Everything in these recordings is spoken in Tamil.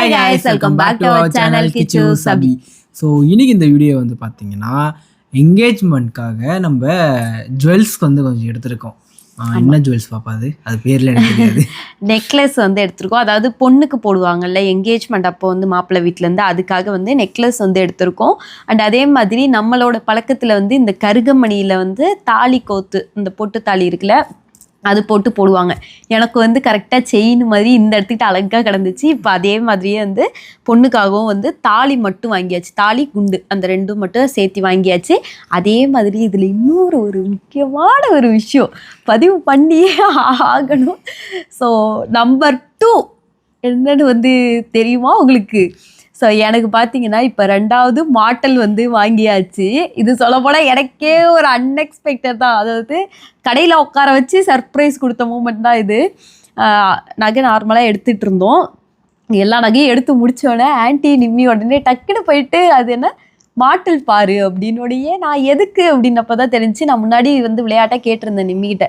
Hi guys welcome back to our channel Kichu Sabi so இன்னைக்கு இந்த வீடியோ வந்து பார்த்தீங்கன்னா என்கேஜ்மெண்ட்காக நம்ம ஜுவல்ஸ்க்கு வந்து கொஞ்சம் எடுத்திருக்கோம். என்ன ஜுவல்ஸ் பாப்பா அது? அது பேர்ல எனக்கு தெரியாது. நெக்லஸ் வந்து எடுத்திருக்கோம். அதாவது பொண்ணுக்கு போடுவாங்கல்ல என்கேஜ்மெண்ட் அப்போ வந்து மாப்பிள்ளை வீட்டிலேருந்து அதுக்காக வந்து நெக்லஸ் வந்து எடுத்திருக்கோம். அண்ட் அதே மாதிரி நம்மளோட பழக்கத்தில் வந்து இந்த கருகமணியில் வந்து தாலி கோத்து இந்த பொட்டு தாலி இருக்குல்ல அது போட்டு போடுவாங்க. எனக்கு வந்து கரெக்டாக செயின் மாதிரி இந்த இடத்துக்கிட்ட அழகாக கிடந்துச்சு. இப்போ அதே மாதிரியே வந்து பொண்ணுக்காகவும் வந்து தாலி மட்டும் வாங்கியாச்சு. தாலி குண்டு அந்த ரெண்டும் மட்டும் சேர்த்து வாங்கியாச்சு. அதே மாதிரி இதில் இன்னொரு ஒரு முக்கியமான ஒரு விஷயம் பதிவு பண்ணியே ஆகணும். ஸோ நம்பர் டூ என்னன்னு வந்து தெரியுமா உங்களுக்கு? ஸோ எனக்கு பார்த்தீங்கன்னா இப்போ ரெண்டாவது மாட்டல் வந்து வாங்கியாச்சு. இது சொல்லப்போனால் எனக்கே ஒரு அன்எக்ஸ்பெக்டட் தான். அதாவது கடையில் உட்கார வச்சு சர்ப்ரைஸ் கொடுத்த மூமெண்ட் தான் இது. நகை நார்மலாக எடுத்துகிட்டு இருந்தோம். எல்லா நகையும் எடுத்து முடித்தோடனே ஆன்ட்டி நிம்மி உடனே டக்குன்னு போயிட்டு அது என்ன? மாட்டல் பாரு அப்படின்னோடையே நான் எதுக்கு அப்படின்னப்போ தான் தெரிஞ்சு நான் முன்னாடி வந்து விளையாட்டாக கேட்டிருந்தேன் நிம்மிக்கிட்ட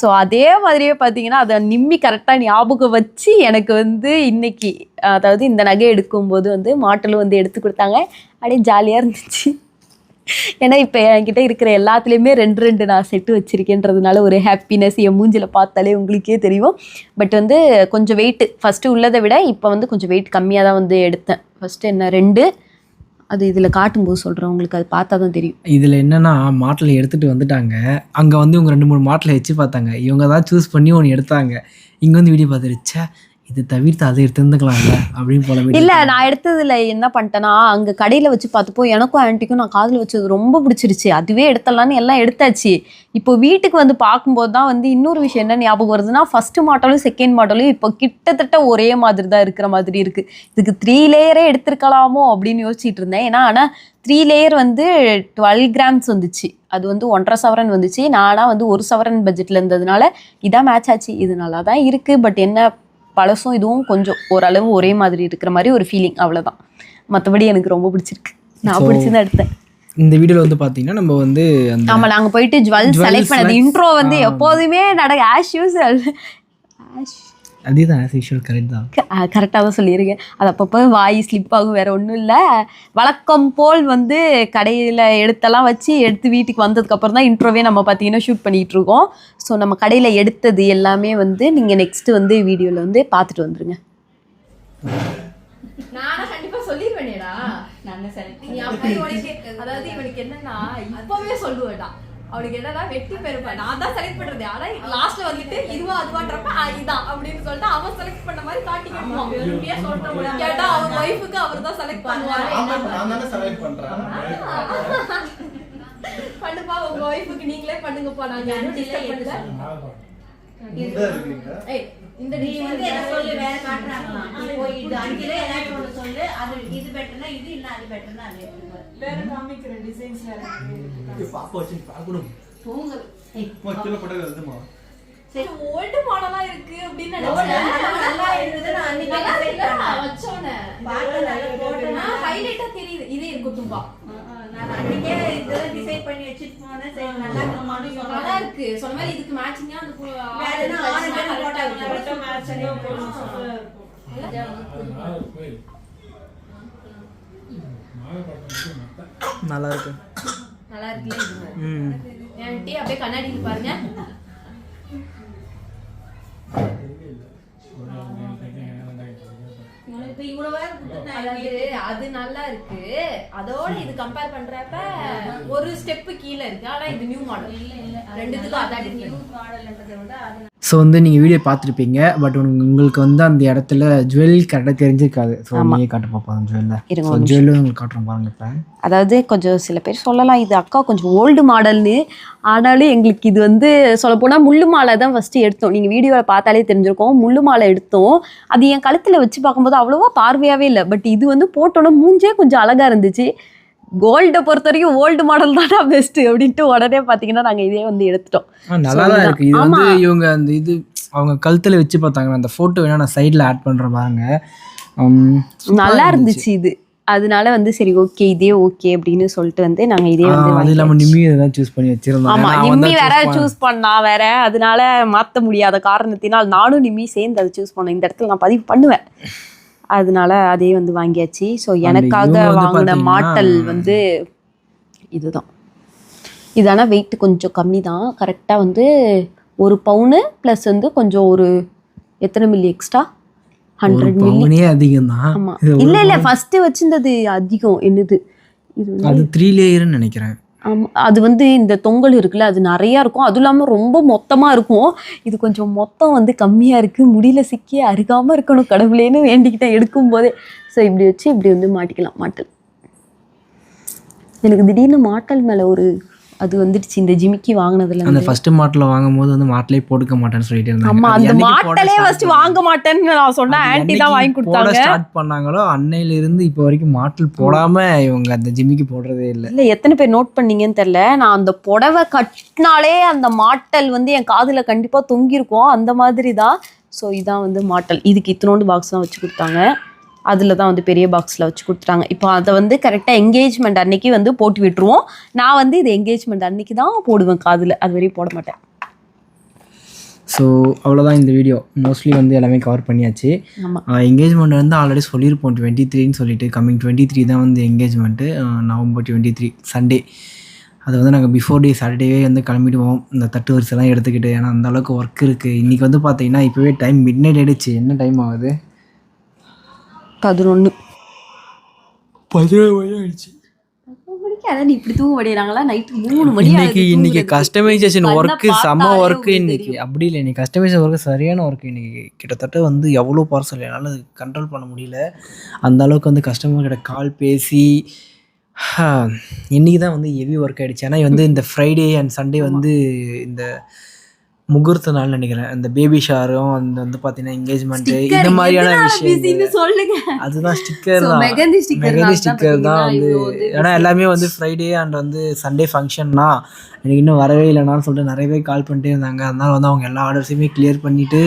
ஸோ அதே மாதிரியே பார்த்தீங்கன்னா அதை நிம்மி கரெக்டாக ஞாபகம் வச்சு எனக்கு வந்து இன்னைக்கு அதாவது இந்த நகை எடுக்கும்போது வந்து மாட்டலும் வந்து எடுத்து கொடுத்தாங்க. அப்படியே ஜாலியாக இருந்துச்சு. ஏன்னா இப்போ என்கிட்ட இருக்கிற எல்லாத்துலேயுமே ரெண்டு ரெண்டு நான் செட்டு வச்சுருக்கேன்றதுனால ஒரு ஹாப்பினஸ் என் மூஞ்சில் பார்த்தாலே உங்களுக்கே தெரியும். பட் வந்து கொஞ்சம் வெயிட்டு ஃபஸ்ட்டு உள்ளதை விட இப்போ வந்து கொஞ்சம் வெயிட் கம்மியாக தான் வந்து எடுத்தேன். ஃபஸ்ட்டு என்ன ரெண்டு. அது இதில் காட்டும்போது சொல்கிறேன் உங்களுக்கு அது பார்த்தா தான் தெரியும். இதில் என்னென்னா மாட்டில் எடுத்துகிட்டு வந்துட்டாங்க. அங்கே வந்து இவங்க ரெண்டு மூணு மாட்டில் வச்சு பார்த்தாங்க. இவங்க தான் சூஸ் பண்ணி ஒன்று எடுத்தாங்க. இங்கே வந்து வீடியோ பார்த்துருச்சா இது தவிர்த்து அதை எடுத்துருந்துக்கலாம்ல அப்படின்னு போல இல்ல நான் எடுத்ததுல என்ன பண்ணிட்டேன்னா அங்க கடையில வச்சு பார்த்தப்போ எனக்கும் ஆன்ட்டிக்கும் நான் காதில் வச்சது ரொம்ப பிடிச்சிருச்சு. அதுவே எடுத்தலான்னு எல்லாம் எடுத்தாச்சு. இப்போ வீட்டுக்கு வந்து பார்க்கும்போது தான் வந்து இன்னொரு விஷயம் என்ன ஞாபகம் வருதுன்னா ஃபர்ஸ்ட் மாடலும் செகண்ட் மாடலும் இப்போ கிட்டத்தட்ட ஒரே மாதிரி தான் இருக்கிற மாதிரி இருக்கு. இதுக்கு த்ரீ லேயரே எடுத்திருக்கலாமோ அப்படின்னு யோசிச்சுட்டு இருந்தேன். ஏன்னா ஆனால் த்ரீ லேயர் வந்து டுவெல் கிராம்ஸ் வந்துச்சு. அது வந்து ஒன்றரை சவரன் வந்துச்சு. நானா வந்து ஒரு சவரன் பட்ஜெட்ல இருந்ததுனால இதான் மேட்ச் ஆச்சு. இது நல்லா தான் இருக்கு. பட் என்ன பழசும் இதுவும் கொஞ்சம் ஓரளவு ஒரே மாதிரி இருக்கிற மாதிரி ஒரு ஃபீலிங் அவ்வளோதான் மற்றபடி எனக்கு ரொம்ப பிடிச்சிருக்கு. நான் பிடிச்சதான் எடுத்தேன். இந்த வீடியோவில் வந்து பார்த்தீங்கன்னா நம்ம வந்து ஆமா நாங்க போயிட்டு ஜுவல் செலக்ட் பண்ணது. இன்ட்ரோ வந்து. எப்போதுமே நட ஆஷ் யூஸ்வல் அதே தான் ஆஸ் யூஷுவல் கரெக்ட் தான். கரெக்டாக தான் சொல்லியிருக்கேன். அது அப்பப்போ வாய் ஸ்லிப் ஆகும் வேற ஒன்றும் இல்லை. வழக்கம் போல் வந்து கடையில் எடுத்தெல்லாம் வச்சு எடுத்து வீட்டுக்கு வந்ததுக்கப்புறம் தான் இன்ட்ரோவே நம்ம பார்த்தீங்கன்னா ஷூட் பண்ணிகிட்டு இருக்கோம். ஸோ நம்ம கடையில் எடுத்தது எல்லாமே வந்து நீங்கள் நெக்ஸ்ட்டு வந்து வீடியோவில் வந்து பார்த்துட்டு வந்துருங்க. நானும் கண்டிப்பா சொல்லிடுவேனேடா நீ அப்படி உனக்கு அதாவது இவனுக்கு என்னன்னா இப்பவே சொல்லுவேடா. அவனுக்கு என்னன்னா வெட்டி பெருப்பேன் நான் தான் செலக்ட் பண்றது. ஆனா லாஸ்ட்ல வந்துட்டு இதுவா அதுவான்றப்ப இதான் அப்படின்னு சொல்லிட்டு அவன் செலக்ட் பண்ண மாதிரி காட்டி காட்டுவான் கேட்டா அவன் ஒய்ஃபுக்கு அவர் தான் செலக்ட் பண்ணுவாரு. நான். பண்ணுப்பா உங்க ஒய்ஃபுக்கு நீங்களே பண்ணுங்கப்பா. நாங்க யாரும். இந்த நீ வந்து என்ன சொல்லு வேற காட்டுறாங்களாம் இப்போ இது அஞ்சுல ஏதாச்சும் சொல்லு. அது இது பெட்டர்னா இது இல்ல அது பெட்டர்னா அது பாப்பா வச்சு பார்க்கணும். தூங்கு. சரி, model ஆ இருக்கு அப்படின்னு நினைச்சேன். நல்லா நான் அன்னைக்கு. பார்க்க நல்லா போட்டேன்னா, தெரியுது. இதே இருக்கட்டும்பா. நான் அன்னைக்கே இதெல்லாம் டிசைட் பண்ணி வச்சுட்டு போனேன் சரி நல்லா இருக்கு. சொன்ன மாதிரி இதுக்கு ஆ அந்த நல்லா இருக்கு. நல்லா இருக்குல்ல இது? ம். என் டீ அப்படியே கண்ணாடியில் பாருங்க. அதாவது அது நல்லா இருக்கு. அதோட இது கம்பேர் பண்றப்ப ஒரு ஸ்டெப் கீழ இருக்கு. ஆனா இது நியூ மாடல் இல்ல இல்ல. ரெண்டுத்துக்கும் அதான் difference. மாடல்ன்றதை விட அது ஸோ வந்து நீங்கள் வீடியோ பார்த்துருப்பீங்க பட் உங்களுக்கு வந்து அந்த இடத்துல ஜுவல் கரெக்டாக தெரிஞ்சிருக்காது. ஸோ நீயே காட்ட பார்ப்போம் ஜுவல்ல ஸோ ஜுவல்லும் உங்களுக்கு காட்டுறோம் பாருங்க இப்போ. அதாவது கொஞ்சம் சில பேர் சொல்லலாம் இது அக்கா கொஞ்சம் ஓல்டு மாடல்னு ஆனாலும் எங்களுக்கு இது வந்து சொல்லப்போனால் முள்ளு மாலை தான் ஃபஸ்ட்டு எடுத்தோம். நீங்கள் வீடியோவில் பார்த்தாலே தெரிஞ்சிருக்கோம். முள்ளு மாலை எடுத்தோம். அது என் கழுத்தில் வச்சு பார்க்கும்போது அவ்வளோவா பார்வையாகவே இல்லை. பட் இது வந்து போட்டோன்னே மூஞ்சே கொஞ்சம் அழகாக இருந்துச்சு. கோல்டை பொறுத்த வரைக்கும் ஓல்டு மாடல் தானே பெஸ்ட்டு அப்படின்ட்டு உடனே பார்த்தீங்கன்னா நாங்கள் இதே வந்து எடுத்துட்டோம். நல்லா தான் இருக்கு. இது. வந்து இவங்க அந்த இது அவங்க கழுத்தில் வச்சு பார்த்தாங்க. அந்த ஃபோட்டோ வேணா நான் சைடில் ஆட் பாருங்க. super நல்லா இருந்துச்சு. இது. அதனால வந்து சரி ஓகே இதே ஓகே அப்படின்னு சொல்லிட்டு வந்து நாங்கள் இதே வந்து அது. இல்லாமல் நிம்மி தான் சூஸ் பண்ணி வச்சிருந்தோம். ஆமா நிம்மி வேற சூஸ் பண்ணா வேற. அதனால மாத்த முடியாத காரணத்தினால் நானும் நிம்மி சேர்ந்து அதை சூஸ் பண்ணேன் இந்த இடத்துல நான் பதிவு பண்ணுவேன். அதனால அதே வந்து வாங்கியாச்சு. ஸோ எனக்காக வாங்கின மாட்டல் வந்து இதுதான். இது ஆனால் வெயிட் கொஞ்சம் கம்மி தான் கரெக்டாக வந்து ஒரு பவுனு ப்ளஸ் வந்து கொஞ்சம் ஒரு எத்தனை மில்லி எக்ஸ்ட்ரா ஹண்ட்ரட் மில்லி பவுனே அதிகம் தான் ஆமாம் இல்லை இல்லை ஃபஸ்ட்டு வச்சிருந்தது அதிகம் என்னது? இது வந்து அது த்ரீ லேயர்னு நினைக்கிறேன். அது வந்து இந்த தொங்கல் இருக்குல்ல அது நிறையா இருக்கும். அதுவும் இல்லாமல் ரொம்ப மொத்தமாக இருக்கும். இது கொஞ்சம் மொத்தம் வந்து கம்மியாக இருக்குது முடியல சிக்கி அருகாமல் இருக்கணும் கடவுளேன்னு வேண்டிக்கிட்டேன் எடுக்கும் போதே. ஸோ இப்படி வச்சு இப்படி வந்து மாட்டிக்கலாம் மாட்டல். எனக்கு திடீர்னு மாட்டல் மேலே ஒரு அது வந்துடுச்சு. இந்த ஜிமிக்கி வாங்கினதுல அந்த ஃபர்ஸ்ட் மாட்டில் வாங்கும் போது வந்து மாட்டிலே போட்டுக்க மாட்டேன்னு சொல்லிட்டு இருந்தாங்க. ஆமா அந்த மாட்டலே ஃபர்ஸ்ட் வாங்க மாட்டேன்னு நான் சொன்னேன். ஆன்ட்டி தான் வாங்கி கொடுத்தாங்க. ஸ்டார்ட் பண்ணாங்களோ அன்னையில இருந்து இப்போ வரைக்கும் மாட்டல் போடாம இவங்க அந்த ஜிம்மிக்கு போடுறதே இல்லை. இல்லை எத்தனை பேர் நோட் பண்ணீங்கன்னு தெரில நான் அந்த புடவை கட்டினாலே அந்த மாட்டல் வந்து என் காதில் கண்டிப்பாக தொங்கியிருக்கும். அந்த மாதிரி தான் ஸோ இதான் வந்து மாட்டல். இதுக்கு இத்தனோண்டு பாக்ஸ் தான் வச்சு கொடுத்தாங்க. அதில் தான் வந்து பெரிய பாக்ஸில் வச்சு கொடுத்துட்டாங்க. இப்போ அதை வந்து கரெக்டாக என்கேஜ்மெண்ட் அன்னைக்கு வந்து போட்டு விட்டுருவோம். நான் வந்து இது என்கேஜ்மெண்ட் அன்னைக்கு தான் போடுவேன் காதில். அது வரையும் போட மாட்டேன். ஸோ அவ்வளோதான் இந்த வீடியோ மோஸ்ட்லி வந்து எல்லாமே கவர் பண்ணியாச்சு. ஆமாம் என்கேஜ்மெண்ட் வந்து ஆல்ரெடி சொல்லியிருப்போம் டுவெண்ட்டி த்ரீன்னு சொல்லிட்டு. கம்மிங் டுவெண்ட்டி த்ரீ தான் வந்து engagement November twenty three Sunday அது வந்து நாங்கள் பிஃபோர் டே சாட்டர்டேவே வந்து கிளம்பிடுவோம். இந்த தட்டு வரிசைலாம் எடுத்துக்கிட்டு. ஏன்னா அந்த அளவுக்கு ஒர்க் இருக்குது இன்றைக்கி வந்து பார்த்தீங்கன்னா இப்போவே டைம் மிட் நைட் ஆயிடுச்சு. என்ன டைம் ஆகுது? பதினொன்று பதினேழு மணி ஆயிடுச்சு. இப்படி தூங்க நைட்டு மூணு மணி இன்னைக்கு இன்னைக்கு. கஸ்டமைசேஷன் கண்ணை ஒர்க்கு செம்ம பார்த்தாலே ஒர்க்கு உங்களுக்கு இன்னைக்கு. தெரியும். அப்படி இல்லை இன்னைக்கு கஸ்டமைசேஷன் ஒர்க்கு சரியான ஒர்க்கு இன்னைக்கு. கிட்டத்தட்ட வந்து எவ்வளோ பார்சல் என்னால் கண்ட்ரோல் பண்ண முடியல. அந்த அளவுக்கு வந்து கஸ்டமர் கிட்ட கால் பேசி இன்னைக்கு தான் வந்து ஹெவி ஒர்க் ஆயிடுச்சு. ஏன்னா வந்து இந்த ஃப்ரைடே அண்ட் சண்டே வந்து இந்த முகூர்த்த நாள் நினைக்கிறேன். இந்த பேபி ஷாரும் அந்த வந்து பார்த்தீங்கன்னா என்கேஜ்மெண்ட்டு Sticker இந்த மாதிரியான விஷயம் சொல்லுங்க. அதுதான் ஸ்டிக்கர் தான். மெகந்தி ஸ்டிக்கர் தான் பாத்தீங்கன்னா வந்து ஏன்னா எல்லாமே வந்து ஃப்ரைடே அண்ட் வந்து சண்டே ஃபங்க்ஷன்னா எனக்கு இன்னும் வரவே இல்லைனான்னு சொல்லிட்டு நிறைய பேர் கால் பண்ணிட்டே இருந்தாங்க. அதனால வந்து அவங்க எல்லா ஆர்டர்ஸையுமே கிளியர் பண்ணிவிட்டு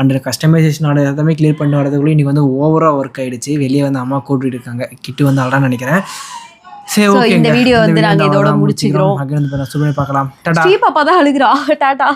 அண்ட் கஸ்டமைசேஷன் ஆர்டர் எல்லாமே கிளியர் பண்ணிட்டு வரதுக்குள்ளே இன்றைக்கி வந்து ஓவராக ஒர்க் ஆயிடுச்சு. வெளியே வந்து அம்மா கூட்டிட்டு இருக்காங்க. கிட்டு வந்து அழகாக நினைக்கிறேன். சரி ஓகே இந்த video வந்து நாங்க இதோட முடிச்சுக்கிறோம். அங்கே வந்து சுபனை பார்க்கலாம். டாடா. பாப்பா தான் அழுகிறா. டாடா.